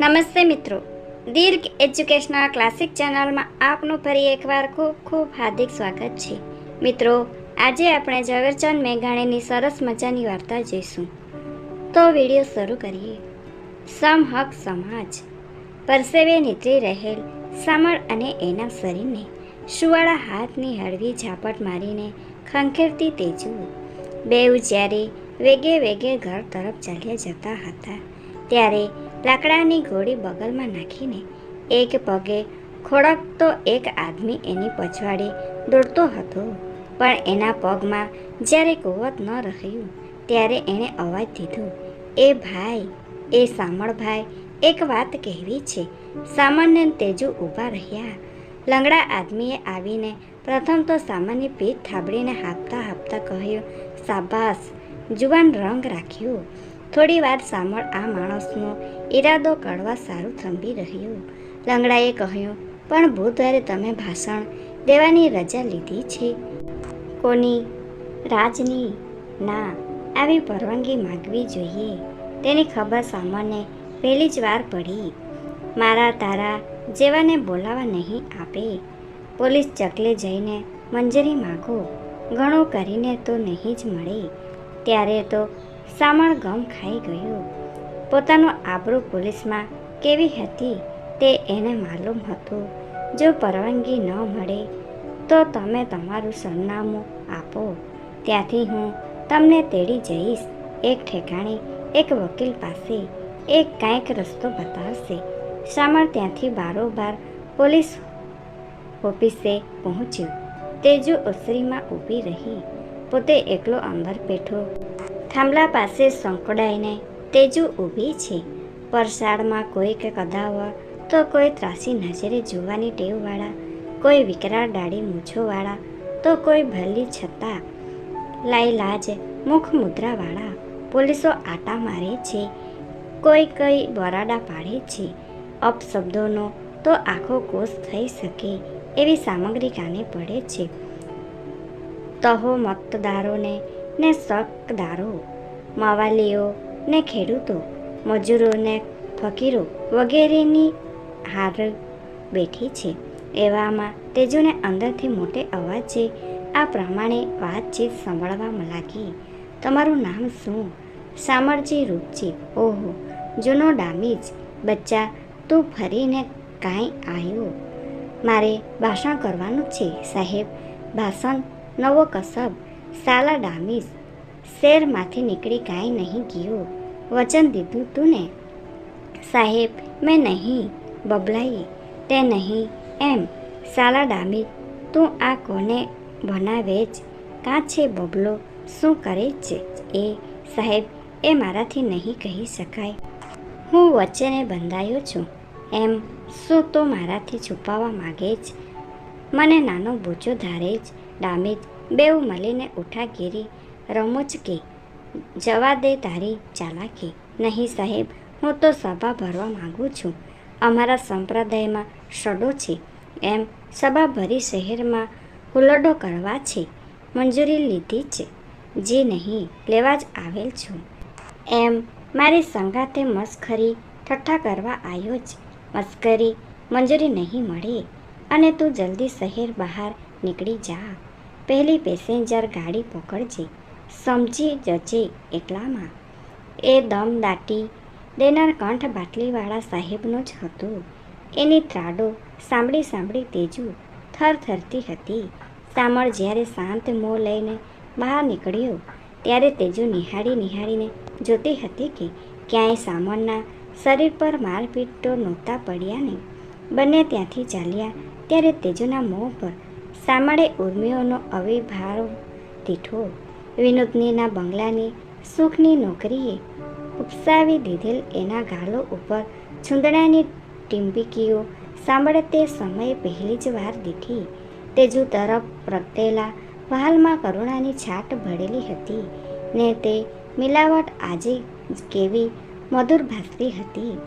નમસ્તે મિત્રો. દીર્ઘ educational classic ચેનલમાં આપનું ફરી એકવાર ખૂબ ખૂબ હાર્દિક સ્વાગત છે. મિત્રો, આજે આપણે ઝવેરચંદ મેઘાણીની સરસ મજાની વાર્તા જોઈશું. તો વીડિયો શરૂ કરીએ. સમહક સમાજ. પરસેવે નીતરી રહેલ સામળ અને એના શરીરને સુવાળા હાથની હળવી ઝાપટ મારીને ખંખેરતી તેજુ. બેઉ જ્યારે વેગે વેગે ઘર તરફ ચાલ્યા જતા હતા, ત્યારે લાકડાની ગોળી બગલમાં નાખીને એક પગે ખોળકતો એક આદમી એની પછવાડે દોડતો હતો. પણ એના પગમાં જ્યારે કુવત ન રહ્યું, ત્યારે એણે અવાજ દીધો, એ ભાઈ, એ સામળભાઈ એક વાત કહેવી છે. સામાન્ય તેજુ ઊભા રહ્યા. લંગડા આદમીએ આવીને પ્રથમ તો સામાન્ય પીઠ થાબડીને હાપતા હાપતા કહ્યું સાબાસ જુવાન રંગ રાખ્યો. થોડી વાર સાંભળ આ માણસનો ઈરાદો કરવા સારું થંભી રહ્યું. લંગડાએ કહ્યું, પણ બુધવારે તમે ભાષણ દેવાની રજા લીધી છે. કોની? રાજની? ના, આવી પરવાનગી માગવી જોઈએ. તેની ખબર સામાને પહેલી જ વાર પડી. મારા તારા જેવાને બોલાવા નહીં આપે. પોલીસ ચકલે જઈને મંજૂરી માગો. ઘણું કરીને તો નહીં જ મળે. ત્યારે તો સામળ ગમ ખાઈ ગયું. પોતાનું આબરૂ પોલીસમાં કેવી હતી તે એને માલુમ હતું. જો પરવાનગી ન મળે, તો તમે તમારું સરનામું આપો. ત્યાંથી હું તમને તેડી જઈશ. એક ઠેકાણે એક વકીલ પાસે એક કાંઈક રસ્તો બતાવશે. શામળ ત્યાંથી બારોબાર પોલીસ ઓફિસે પહોંચ્યો. તેજુ ઓસરીમાં ઊભી રહી. પોતે એકલો અંદર બેઠો. થાંભલા પાસે સંકળાઈને તેજુ ઊભી છે. પરસાળમાં કોઈક કદાવર તો કોઈ ત્રાસી નજરે જોવાની ટેવવાળા, કોઈ વિકરાળ દાઢી મૂછોવાળા તો કોઈ ભલી છતાં લાઈ લાજ મુખ મુદ્રાવાળા પોલીસો આટા મારે છે. કોઈ કઈ બરાડા પાડે છે. અપશબ્દોનો તો આખો કોષ થઈ શકે એવી સામગ્રી કાને પડે છે? તહો મતદારોને ને શકદારો મવાલીઓ ને ખેડૂતો મજૂરો ને ફકીરો વગેરેની હાર બેઠી છે. એવામાં તેજુને અંદરથી મોટે અવાજે આ પ્રમાણે વાતચીત સાંભળવા લાગી. તમારું નામ શું? સામરજી રૂપજી ઓહો, જૂનો ડામીજ. બચ્ચા, તું ફરીને કાંઈ આવ્યો મારે ભાષણ કરવાનું છે, સાહેબ. ભાષણ નવો કસબ. સાલા ડામીસ શેરમાંથી નીકળી કાંઈ નહીં ગયું. વચન દીધું તું ને સાહેબ, મેં નહીં, બબલાઈ, તે નહીં, એમ, સાલા ડામી, તું આ કોને બનાવે જ? કાં છે બબલો? શું કરે છે? એ, સાહેબ, એ મારાથી નહીં કહી શકાય. હું વચ્ચેને બંધાયો છું. એમ, શું તો મારાથી છુપાવવા માગે જ? મને નાનો બૂચો ધારે જ. ડામે બેઉ મળીને ઉઠાગીરી રમૂજ કે, જવા દે તારી ચાલાકી. નહીં સાહેબ, હું તો સભા ભરવા માગું છું. અમારા સંપ્રદાયમાં સડો છે. એમ સભા ભરી શહેરમાં હુલડો કરવા છે. મંજૂરી લીધી છે. જે નહીં, લેવા જ આવેલ છું. એમ મારી સંગાતે મસ્ખરી ઠઠ્ઠા કરવા આવ્યો જ. મસ્કરી, મંજૂરી નહીં મળે. અને તું જલ્દી શહેર બહાર નીકળી જા. પહેલી પેસેન્જર ગાડી પકડજે. સમજી જજે એટલામાં એ દમ દાટી દેનાર કંઠ બાટલીવાળા સાહેબનો જ હતો. એની ત્રાડો સાંભળી સાંભળી તેજુ થરથરતી હતી. સામળ જ્યારે શાંત મોં લઈને બહાર નીકળ્યો, ત્યારે તેજુ નિહાળી નિહાળીને જોતી હતી કે ક્યાંય સામળના શરીર પર મારપીટ તો નહોતા પડ્યા ને. બંને ત્યાંથી ચાલ્યા, ત્યારે તેજુના મોં પર સામળે ઉર્મિઓનો અવિભાવ દીઠો વિનોદનીના બંગલાની સુખની નોકરીએ ઉપસાવી દીધેલ એના ગાલો ઉપર છૂંદડાની ટીમ્બીકીઓ સાંભળે તે સમયે પહેલી જ વાર દીઠી. તેજુ તરફ પ્રગટેલા વહાલમાં કરુણાની છાટ ભળેલી હતી ને તે મિલાવટ આજે કેવી મધુર ભાસતી હતી.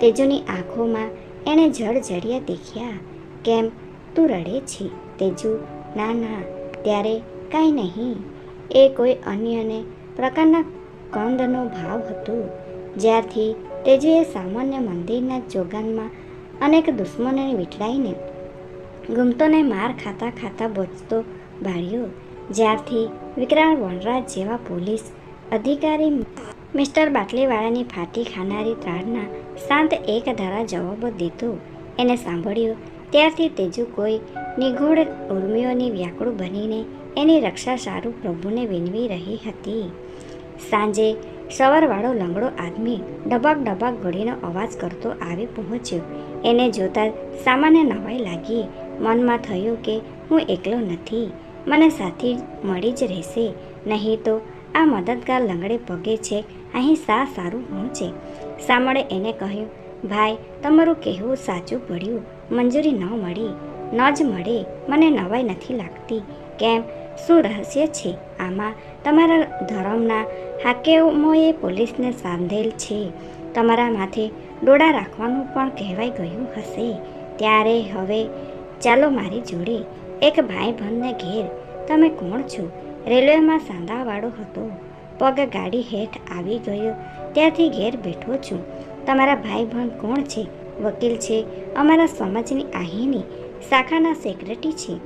તેજુની આંખોમાં એણે જળજળિયા દેખ્યા. કેમ તું રડે છે? તેજુ. ના ના, ત્યારે કાંઈ નહીં. એ કોઈ અન્યને પ્રકારના કંદનો ભાવ હતો. જ્યારથી તેજુએ સામાન્ય મંદિરના જોગાનમાં અનેક દુશ્મનોને વીંટળાઈને ગુમતોને માર ખાતા ખાતા બચતો બાળ્યો જ્યારથી વિકરાળ વનરાજ જેવા પોલીસ અધિકારી મિસ્ટર બાટલીવાળાની ફાટી ખાનારી ત્રાડના શાંત એક ધારા જવાબો દેતો. એને સાંભળ્યો, ત્યારથી તેજુ કોઈ નિગૂઢ ઉર્મિઓની વ્યાકુળ બનીને એની રક્ષા સારું પ્રભુને વિનવી રહી હતી. સાંજે સવારવાળો લંગડો આદમી ડબાક ડબાક ઘોડીનો અવાજ કરતો આવી પહોંચ્યો. એને જોતા સામાન્ય નવાઈ લાગી. મનમાં થયું કે હું એકલો નથી. મને સાથી મળી જ રહેશે. નહીં તો આ મદદગાર લંગડે પગે છે. અહીં સા સારું પહોંચે સામળે એને કહ્યું, ભાઈ, તમારું કહેવું સાચું પડ્યું. મંજૂરી ન મળી. ન જ મળે. મને નવાઈ નથી લાગતી. કેમ? શું રહસ્ય છે? આમાં તમારા ધર્મના હાકેમોએ પોલીસને સાંધેલ છે. તમારા માથે ડોળા રાખવાનું પણ કહેવાઈ ગયું હશે. ત્યારે હવે ચાલો મારી જોડે એક ભાઈ બંધને ઘેર. તમે કોણ છો? રેલવેમાં સાંધાવાળો હતો. પગ ગાડી હેઠ આવી ગયો. ત્યાંથી ઘેર બેઠો છું. તમારા ભાઈ બંધ કોણ છે? વકીલ છે. અમારા સમાજની આહીની શાખાના સેક્રેટરી છે.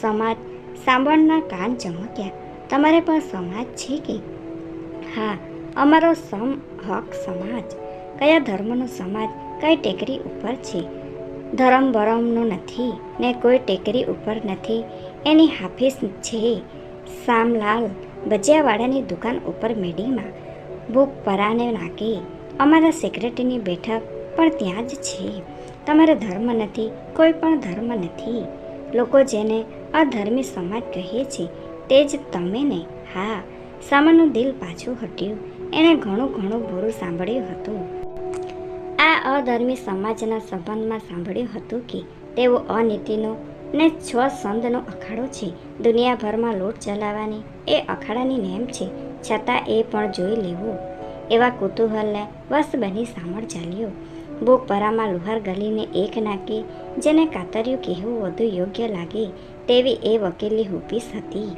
સમાજ સાંભળના કાન ચમક્યા. તમારે પણ સમાજ છે કે? હા, અમારો સમ હક સમાજ. કયા ધર્મનો સમાજ? કઈ ટેકરી ઉપર છે? ધરમ બરમનો નથી ને કોઈ ટેકરી ઉપર નથી. એની હાફિસ છે સામલાલ ભજીયાવાળાની દુકાન ઉપર મેડીમાં. ભૂખ પરાને નાખી. અમારા સેક્રેટરીની બેઠક પણ ત્યાં જ છે. તમારે ધર્મ નથી, કોઈ પણ ધર્મ નથી. લોકો જેને અધર્મી સમાજ કહે છે, તે જ તમે ને. હા સામાનું દિલ પાછું હટ્યું. એણે ઘણું ઘણું બુરું સાંભળ્યું હતું. આ અધર્મી સમાજના સંબંધમાં સાંભળ્યું હતું કે તેઓ અનીતિનો ને છ સંદનો અખાડો છે. દુનિયાભરમાં લોટ ચલાવવાની એ અખાડાની નેમ છે. છતાં એ પણ જોઈ લેવું. એવા કુતૂહલને વશ બની સામળ ચાલ્યો. બુક પરામાં લુહાર ગલીને એક નાખી જેને કાતર્યું કહેવું વધુ યોગ્ય લાગે. તેવી એ વકીલની હોપીસ હતી.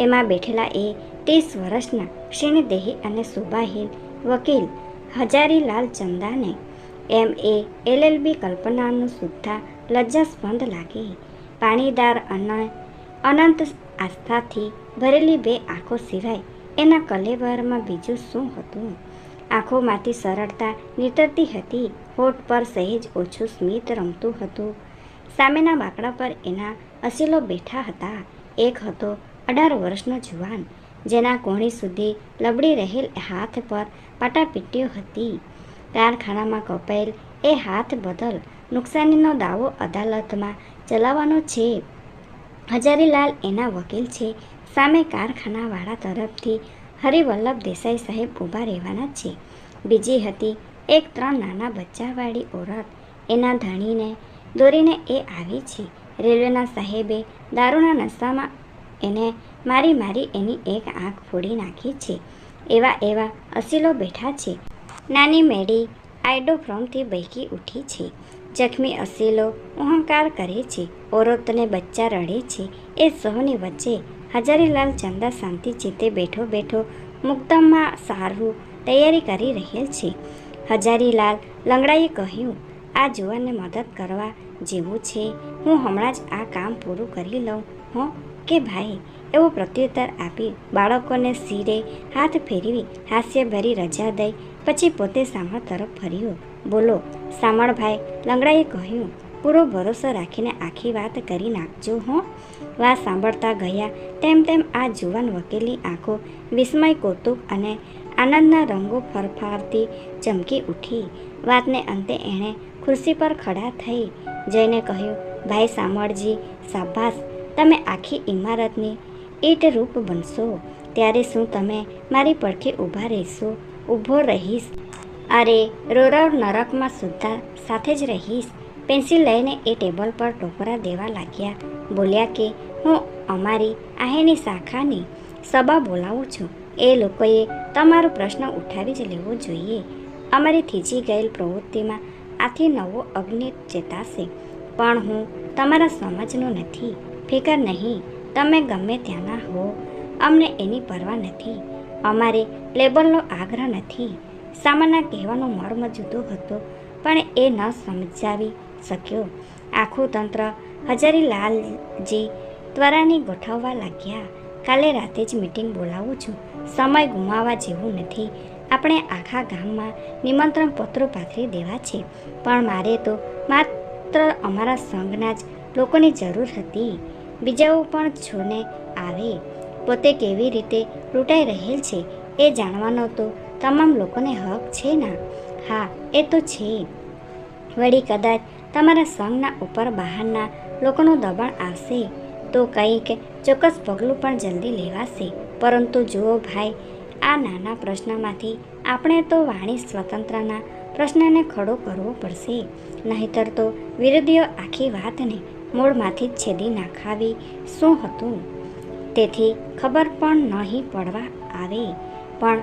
એમાં બેઠેલા એ ત્રીસ વર્ષના ક્ષીણદેહી અને સુભાહીન વકીલ હજારીલાલ ચંદાને એમ એ એલએલબી કલ્પનાનું સુદ્ધા લજ્જાસ્પંદ લાગે. પાણીદાર અને અનંત આસ્થાથી ભરેલી બે આંખો સિવાય એના કલેવરમાં બીજું શું હતું? આંખોમાંથી સરળતા નીતરતી હતી. હોઠ પર સહેજ ઓછું સ્મિત રમતું હતું. સામેના બાકડા પર એના અસીલો બેઠા હતા. એક હતો અઢાર વર્ષનો જુવાન, જેના કોણી સુધી લબડી રહેલ હાથ પર પાટાપીટીઓ હતી. કારખાનામાં કપાયેલ એ હાથ બદલ નુકસાનીનો દાવો અદાલતમાં ચલાવવાનો છે. હજારીલાલ એના વકીલ છે. સામે કારખાનાવાળા તરફથી હરિવલ્લભ દેસાઈ સાહેબ ઊભા રહેવાના છે. બીજી હતી એક ત્રણ નાના બચ્ચાવાળી ઓરત. એના ધણીને દોરીને એ આવી છે. રેલવેના સાહેબે દારૂના નશામાં એને મારી મારી એની એક આંખ ફોડી નાખી છે. એવા એવા અસીલો બેઠા છે. નાની મેડી આઇડોફ્રોમથી બહેકી ઉઠી છે. જખમી અસીલો અહંકાર કરે છે. ઓરતને બચ્ચા રડે છે. એ સૌની વચ્ચે હજારીલાલ ચંદા શાંતિ ચિત્તે બેઠો બેઠો મુક્તમમાં સારું તૈયારી કરી રહેલ છે. હજારીલાલ લંગડાએ કહ્યું આ જુવાનને મદદ કરવા જેવું છે. હું હમણાં જ આ કામ પૂરું કરી લઉં, હો? કે ભાઈ, એવો પ્રત્યુત્તર આપી બાળકોને શીરે હાથ ફેરવી હાસ્યભરી રજા દઈ, પછી પોતે સામળ તરફ ફર્યો. બોલો, સામળભાઈ, લંગડાએ કહ્યું, પૂરો ભરોસો રાખીને આખી વાત કરી નાખજો, હો? વાત સાંભળતા ગયા, તેમ તેમ આ જુવાન વકીલની આંખો વિસ્મય, કૌતુક અને આનંદના રંગો ફરફારતી ચમકી ઉઠી. વાતને અંતે એણે ખુરશી પર ખડા થઈ જઈને કહ્યું, ભાઈ સામળજી, શાબાશ, તમે આખી ઇમારતની ઈટ રૂપ બનશો. ત્યારે શું તમે મારી પડખે ઊભા રહેશો? ઊભો રહીશ. અરે રોરવ નરકમાં સુદ્ધા સાથે જ રહીશ. પેન્સિલ લઈને એ ટેબલ પર ટોકરા દેવા લાગ્યા. બોલ્યા કે, હું અમારી આહેની શાખાની સભા બોલાવું છું. એ લોકોએ તમારો પ્રશ્ન ઉઠાવી જ લેવો જોઈએ. અમારી થીજી ગયેલ પ્રવૃત્તિમાં આથી નવો અગ્નિ ચેતાશે. પણ હું તમારા સમાજનો નથી. ફિકર નહીં, તમે ગમે ત્યાંના હો. અમને એની પરવા નથી. અમારે લેબલનો આગ્રહ નથી. સામાના કહેવાનો મર્મ જુદો હતો, પણ એ ન સમજાવી શક્યો. આખું તંત્ર હજારીલાલજી ત્વરાની ગોઠવવા લાગ્યા. કાલે રાતે જ મીટિંગ બોલાવું છું. સમય ગુમાવવા જેવું નથી. આપણે આખા ગામમાં નિમંત્રણ પત્રો પાથરી દેવા છે. પણ મારે તો માત્ર અમારા સંઘના જ લોકોની જરૂર હતી. બીજાઓ પણ છોને આવે. પોતે કેવી રીતે લૂંટાઈ રહેલ છે એ જાણવાનો તો તમામ લોકોને હક છે ના? હા, એ તો છે. વળી કદાચ તમારા સંઘના ઉપર બહારના લોકોનું દબાણ આવશે તો કંઈક ચોક્કસ પગલું પણ જલ્દી લેવાશે. પરંતુ જુઓ ભાઈ આ નાના પ્રશ્નમાંથી આપણે તો વાણી સ્વતંત્રના પ્રશ્નને ખડો કરવો પડશે. નહીતર તો વિરોધીઓ આખી વાતને મૂળમાંથી જ છેદી નાખાવી શું હતું? તેથી ખબર પણ નહીં પડવા આવે. પણ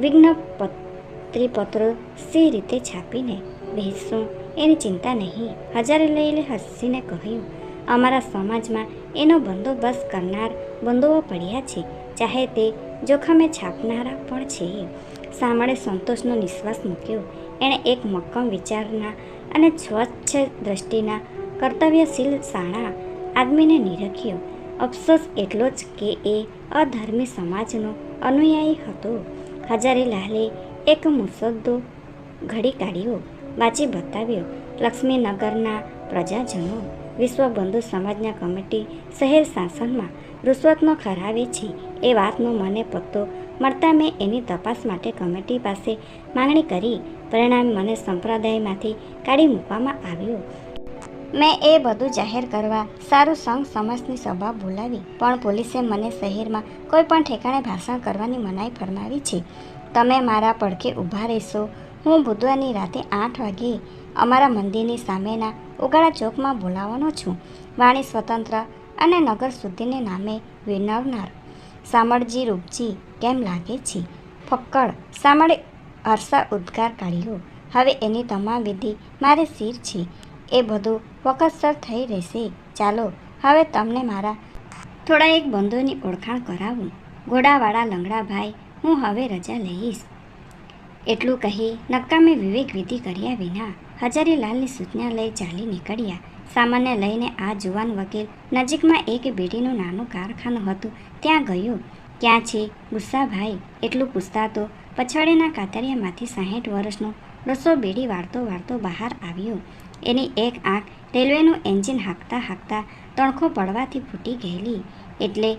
વિજ્ઞપ્તિપત્રો સી રીતે છાપીને બેસશું એની ચિંતા નહીં. હજારે લઈને હસીને કહ્યું, અમારા સમાજમાં એનો બંદોબસ્ત કરનાર બંધુઓ પડ્યા છે. ચાહે તે જોખમે છાપનારા પણ છે. સાંભળે સંતોષનો નિશ્વાસ મૂક્યો. એણે એક મક્કમ વિચારના અને સ્વચ્છ દ્રષ્ટિના કર્તવ્યશીલ શાળા આદમીને નિરખ્યો. અફસોસ એટલો જ કે એ અધર્મી સમાજનો અનુયાયી હતો. હજારીલાલે એક મુસદ્દો ઘડી કાઢ્યો. વાંચી બતાવ્યો, લક્ષ્મીનગરના પ્રજાજનો વિશ્વ બંધુ સમાજના કમિટી શહેર શાસનમાં રૂશ્વતનો ખરાવે છે એ વાતનો મને પત્તો મળતા મેં એની તપાસ માટે કમિટી પાસે માંગણી કરી. પરિણામે મને સંપ્રદાયમાંથી કાઢી મૂકવામાં આવ્યો. મેં એ બધું જાહેર કરવા સારું સંઘ સમાજની સભા બોલાવી, પણ પોલીસે મને શહેરમાં કોઈ પણ ઠેકાણે ભાષણ કરવાની મનાઈ ફરમાવી છે. તમે મારા પડખે ઊભા રહેશો. હું બુધવારની રાતે આઠ વાગે અમારા મંદિરની સામેના ઉગાડા ચોકમાં બોલાવવાનો છું. વાણી સ્વતંત્ર અને નગર શુદ્ધિને નામે વિનવનાર. સામળજી રૂપજી, કેમ લાગે છે? ફક્કડ, સામળે હર્ષા ઉદ્ગાર કાઢ્યો. હવે એની તમામ વિધિ મારે શિર છે. એ બધું વખતસર થઈ રહેશે. ચાલો, હવે તમને મારા થોડા એક બંધુની ઓળખાણ કરાવું. ઘોડાવાળા લંગડાભાઈ, હું હવે રજા લઈશ. એટલું કહી નકામે વિવેક વિધિ કર્યા વિના હજારીલાલની સૂચના લઈ ચાલી નીકળ્યા. સામાન્ય લઈને આ જુવાન વકીલ નજીકમાં એક બેડીનું નાનું કારખાનું હતું. ત્યાં ગયો. ક્યાં છે? ગુસ્સાભાઈ, એટલું પૂછતા તો પછાડીના કાતરિયામાંથી સાહીઠ વર્ષનો રસો બેડી વાળતો વાળતો બહાર આવ્યો. એની એક આંખ રેલવેનું એન્જિન હાંકતા હાંકતા તણખો પડવાથી ફૂટી ગયેલી. એટલે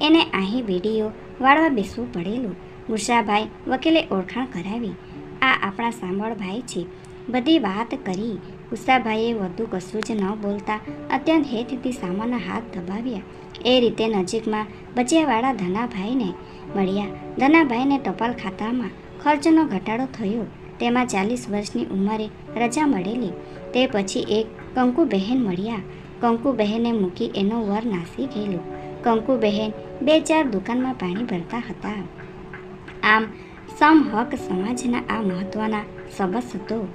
એને અહીં બેડીઓ વાળવા બેસવું પડેલું. ગુસ્સાભાઈ વકીલે ઓળખાણ કરાવી. આ આપણા સાંભળભાઈ છે. બધી વાત કરી. ઉષાભાઈએ વધુ કશું જ ન બોલતા અત્યંત હેતથી સામાના હાથ દબાવ્યા. એ રીતે નજીકમાં બચિયાવાળા ધનાભાઈને મળ્યા. ધનાભાઈને ટપાલ ખાતામાં ખર્ચનો ઘટાડો થયો. તેમાં ચાલીસ વર્ષની ઉંમરે રજા મળેલી. તે પછી એક કંકુબહેન મળ્યા. કંકુબહેને મૂકી એનો વર નાસી ગયેલો. કંકુબહેન બે ચાર દુકાનમાં પાણી ભરતા હતા. આમ સમહક સમાજના આ મહત્ત્વના સબસ હતો.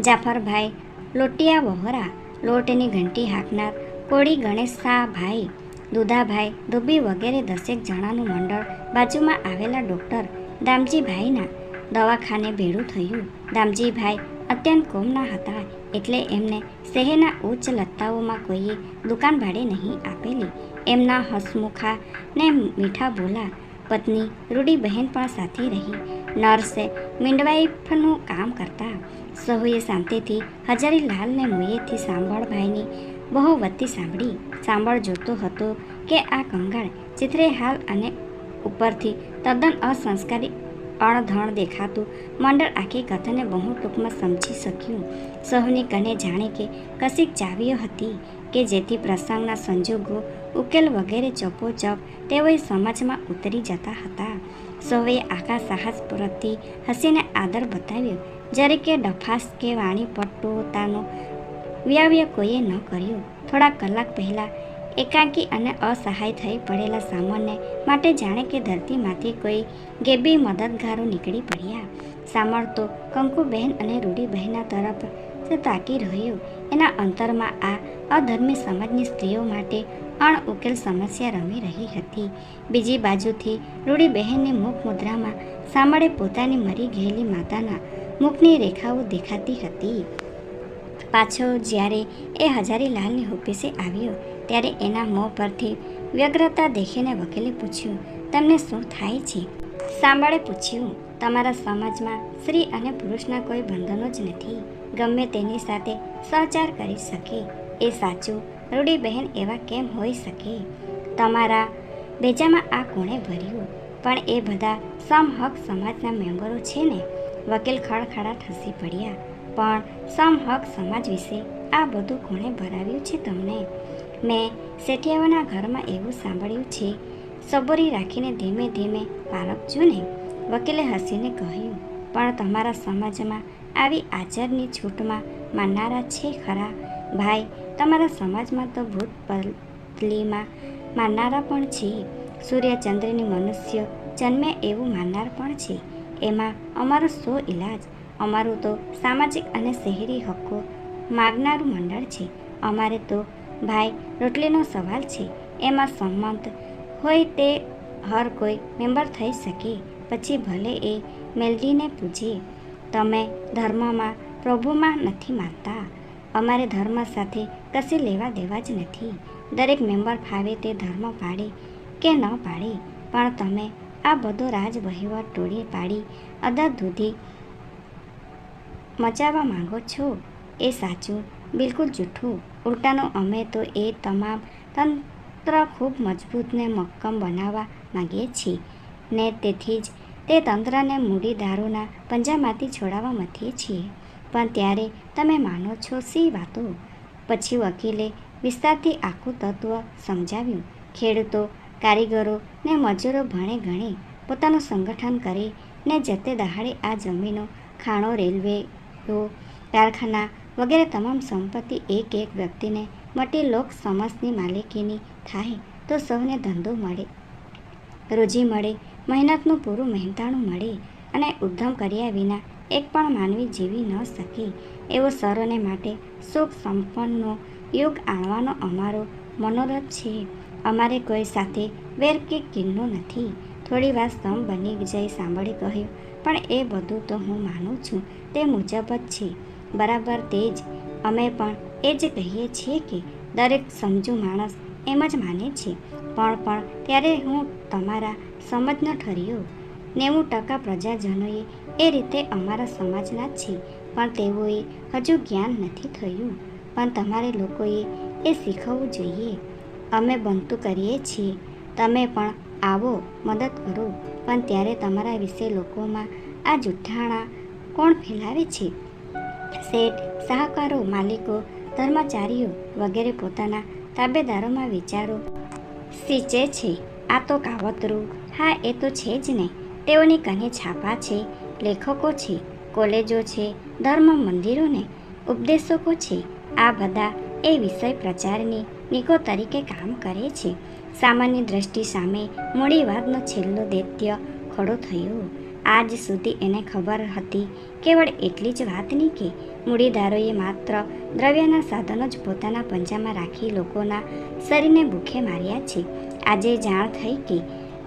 જાફરભાઈ, લોટિયા વહોરા, લોટની ઘંટી હાંકનાર કોળી ગણેશાભાઈ, દુધાભાઈ ધોબી વગેરે દસેક જણાનું મંડળ બાજુમાં આવેલા ડૉક્ટર દામજીભાઈના દવાખાને ભેળું થયું. દામજીભાઈ અત્યંત કોમના હતા એટલે એમને શહેરના ઉચ્ચ લત્તાઓમાં કોઈએ દુકાન ભાડે નહીં આપેલી. એમના હસમુખા ને મીઠા બોલા પત્ની રૂડીબહેન પણ સાથે રહી. નર્સે મીંડવાઈફનું કામ કરતા સહુએ શાંતિથી હજારી લાલને મુયેથી સાંભળભાઈની બહુવતી સાંભળી સાંભળ જોતો હતો કે આ કંગાળ ચિત્રે હાલ અને ઉપરથી તદ્દન અસંસ્કારી અણધણ દેખાતું મંડળ આખી કથાને બહુ ટૂંકમાં સમજી શક્યું. સહુની કને જાણે કે કશીક ચાવીઓ હતી કે જેથી પ્રસંગના સંજોગો, ઉકેલ વગેરે ચપોચપ તેઓએ સમાજમાં ઉતરી જતા હતા. સૌએ આખા સાહસ પરથી હસીને આદર બતાવ્યો જ્યારે કે ડફાસ કે વાણી પટોતાનો વ્યાવ્ય કોઈએ ન કર્યું. થોડા કલાક પહેલાં એકાંકી અને અસહાય થઈ પડેલા સામરને માટે જાણે કે ધરતીમાંથી કોઈ ગેબી મદદગારો નીકળી પડ્યા. સામળ તો કંકુબહેન અને રૂડીબહેનના તરફ તાકી રહ્યું. એના અંતરમાં આ અધર્મી સમાજની સ્ત્રીઓ માટે અણઉકેલ સમસ્યા રમી રહી હતી. બીજી બાજુથી રૂડીબહેનની મુખ મુદ્રામાં સામળે પોતાની મરી ગયેલી માતાના મુખની રેખાઓ દેખાતી હતી. પાછો જ્યારે એ હજારીલાલની ઓફિસે આવ્યો, ત્યારે એના મોં પરથી વ્યગ્રતા દેખીને વકીલે પૂછ્યું, તમને શું થાય છે? સાંભળે પૂછ્યું, તમારા સમાજમાં સ્ત્રી અને પુરુષના કોઈ બંધનો જ નથી. ગમે તેની સાથે સહચાર કરી શકે. એ સાચું રૂડીબહેન એવા કેમ હોઈ શકે? તમારા બેજામાં આ કોણે ભર્યું? પણ એ બધા સમહક સમાજના મેમ્બરો છે ને? વકીલ ખડખડાટ હસી પડ્યા. પણ સમહક સમાજ વિશે આ બધું કોણે ભરાવ્યું છે તમને? મેં શેઠિયાઓના ઘરમાં એવું સાંભળ્યું છે. સબોરી રાખીને ધીમે ધીમે પારખજો ને, વકીલે હસીને કહ્યું. પણ તમારા સમાજમાં આવી આચારની છૂટમાં માનનારા છે ખરા? ભાઈ, તમારા સમાજમાં તો ભૂત પતલીમાં માનનારા પણ છે. સૂર્યચંદ્રની મનુષ્ય જન્મે એવું માનનાર પણ છે. એમાં અમારો શો ઇલાજ અમારું તો સામાજિક અને શહેરી હક્કો માગનારું મંડળ છે. અમારે તો ભાઈ રોટલીનો સવાલ છે. એમાં સંમત હોય તે હર કોઈ મેમ્બર થઈ શકે. પછી ભલે એ મેલડીને પૂછે, તમે ધર્મમાં પ્રભુમાં નથી માનતા? અમારે ધર્મ સાથે કશી લેવા દેવા જ નથી. દરેક મેમ્બર ફાવે તે ધર્મ પાડે કે ન પાડે, પણ તમે આ બધો રાજ વહીવટ ટોળી પાડી અદબ દૂધી મચાવવા માંગો છો? એ સાચું, બિલકુલ જૂઠું. ઉલટાનો અમે તો એ તમામ તંત્ર ખૂબ મજબૂત ને મક્કમ બનાવવા માગીએ છીએ. ને તેથી જ તે તંત્રને મૂડીદારોના પંજામાંથી છોડાવવા મથીએ છીએ. પણ ત્યારે તમે માનો છો સી વાતો? પછી વકીલે વિસ્તારથી આખું તત્વ સમજાવ્યું. ખેડૂતો કારીગરો ને મજૂરો ભણે ગણે પોતાનું સંગઠન કરી ને જતે દહાડે આ જમીનો, ખાણો રેલવેઓ કારખાના વગેરે તમામ સંપત્તિ એક એક વ્યક્તિને મોટી લોક સમાજની માલિકીની થાય તો સૌને ધંધો મળે, રોજી મળે, મહેનતનું પૂરું મહેનતાણું મળે અને ઉદ્ધમ કર્યા વિના એક પણ માનવી જીવી ન શકે એવો સરોને માટે સુખ સંપન્નનો યુગ આણવાનો અમારો મનોરથ છે. અમારે કોઈ સાથે વેર કે કિલ્લો નથી. થોડી વાર સ્તંભ બની વિજય સાંભળી કહ્યું, પણ એ બધું તો હું માનું છું. તે મુજબ જ છે. બરાબર તે જ. અમે પણ એ જ કહીએ છીએ કે દરેક સમજુ માણસ એમ જ માને છે. પણ પણ ત્યારે હું તમારા સમજનો ઠર્યો. નેવું ટકા પ્રજાજનોએ એ રીતે અમારા સમાજના છે. પણ તેઓએ હજુ જ્ઞાન નથી થયું. પણ તમારે લોકોએ એ શીખવવું જોઈએ. અમે બનતું કરીએ છીએ. તમે પણ આવો, મદદ કરો. પણ ત્યારે તમારા વિશે લોકોમાં આ જુઠ્ઠાણા કોણ ફેલાવે છે? શેઠ, સહકારો, માલિકો, કર્મચારીઓ વગેરે પોતાના તાબેદારોમાં વિચારો સિંચે છે. આ તો કાવતરું. હા, એ તો છે જ ને. તેઓની કને છાપા છે, લેખકો છે, કોલેજો છે, ધર્મ મંદિરોને ઉપદેશકો છે. આ બધા એ વિષય પ્રચારની નિકો તરીકે કામ કરે છે. સામાન્ય દ્રષ્ટિ સામે મૂડીવાદનો છેલ્લો દૈત્ય ખડો થયો. આજ સુધી એને ખબર હતી કેવળ એટલી જ વાતની કે મૂડીદારોએ માત્ર દ્રવ્યના સાધનો જ પોતાના પંજામાં રાખી લોકોના શરીરને ભૂખે માર્યા છે. આજે જાણ થઈ કે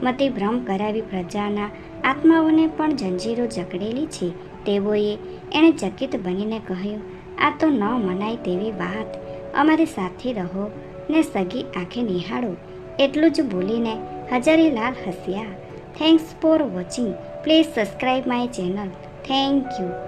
મતે ભ્રમ કરાવી પ્રજાના આત્માઓને પણ જંજીરો જકડેલી છે. તેઓએ એણે ચકિત બનીને કહ્યું, આ તો ન મનાય તેવી વાત. અમારી સાથે રહો. ને સગી આંખે નિહાળો. એટલું જ બોલીને Hazarilal હસ્યા. Thanks for watching please subscribe my channel thank you